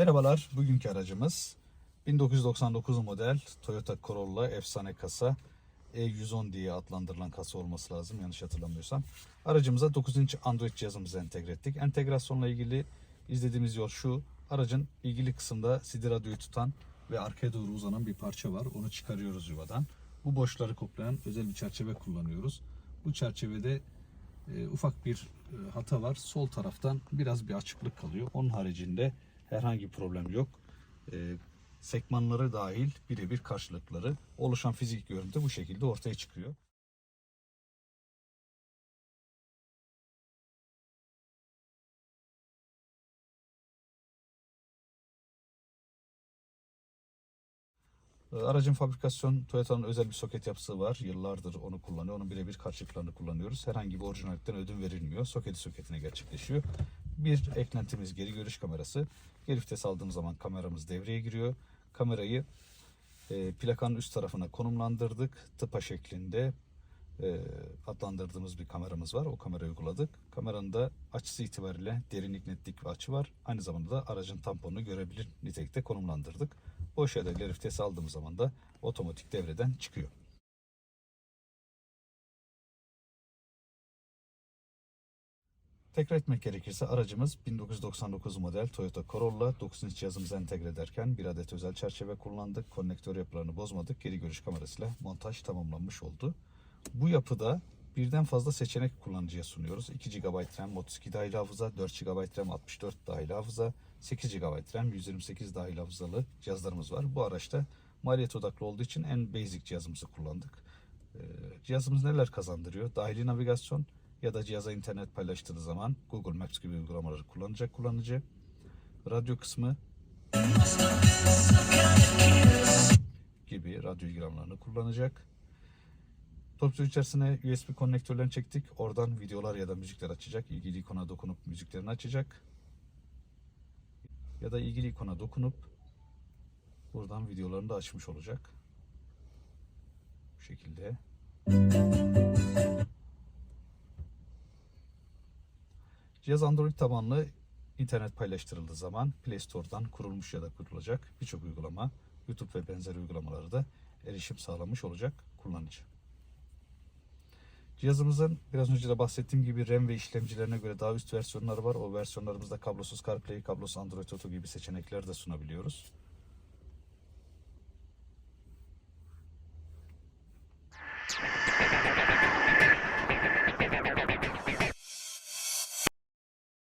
Merhabalar, bugünkü aracımız 1999 model Toyota Corolla efsane kasa E110 diye adlandırılan kasa olması lazım yanlış hatırlamıyorsam. Aracımıza 9 inç Android cihazımızı entegre ettik. Entegrasyonla ilgili izlediğimiz yol şu. Aracın ilgili kısımda CD radyoyu tutan ve arkaya doğru uzanan bir parça var. Onu çıkarıyoruz yuvadan. Bu boşları koplayan özel bir çerçeve kullanıyoruz. Bu çerçevede e, ufak bir e, hata var. Sol taraftan biraz bir açıklık kalıyor. Onun haricinde herhangi bir problem yok. E, sekmanları dahil birebir karşılıkları oluşan fizik görüntü bu şekilde ortaya çıkıyor. E, Aracın fabrikasyon Toyota'nın özel bir soket yapısı var. Yıllardır onu kullanıyor. Onun birebir karşılıklarını kullanıyoruz. Herhangi bir orijinallikten ödün verilmiyor. Soketi soketine gerçekleşiyor. Bir eklentimiz geri görüş kamerası. Geri vites aldığımız zaman kameramız devreye giriyor. Kamerayı e, plakanın üst tarafına konumlandırdık. Tıpa şeklinde e, adlandırdığımız bir kameramız var. O kamerayı uyguladık. Kameranın da açısı itibariyle derinlik, netlik ve açı var. Aynı zamanda da aracın tamponunu görebilir nitelikte konumlandırdık. Boş yerde ileri vites aldığımız zaman da otomatik devreden çıkıyor. Tekrar etmek gerekirse aracımız 1999 model Toyota Corolla 9 inç cihazımıza entegre ederken bir adet özel çerçeve kullandık. Konnektör yapılarını bozmadık. Geri görüş kamerasıyla montaj tamamlanmış oldu. Bu yapıda birden fazla seçenek kullanıcıya sunuyoruz. 2 GB RAM, 32 dahil hafıza, 4 GB RAM, 64 dahil hafıza, 8 GB RAM, 128 dahil hafızalı cihazlarımız var. Bu araçta maliyet odaklı olduğu için en basic cihazımızı kullandık. Ee, Cihazımız neler kazandırıyor? Dahili navigasyon ya da cihaza internet paylaştığı zaman Google Maps gibi uygulamaları kullanacak kullanıcı. Radyo kısmı gibi radyo ilgilenlerini kullanacak. Topçu içerisine USB konnektörlerini çektik. Oradan videolar ya da müzikler açacak. İlgili ikona dokunup müziklerini açacak. Ya da ilgili ikona dokunup buradan videolarını da açmış olacak. Bu şekilde. Cihaz Android tabanlı internet paylaştırıldığı zaman Play Store'dan kurulmuş ya da kurulacak birçok uygulama, YouTube ve benzeri uygulamaları da erişim sağlamış olacak kullanıcı. Cihazımızın biraz önce de bahsettiğim gibi RAM ve işlemcilerine göre daha üst versiyonları var. O versiyonlarımızda kablosuz CarPlay, kablosuz Android Auto gibi seçenekler de sunabiliyoruz.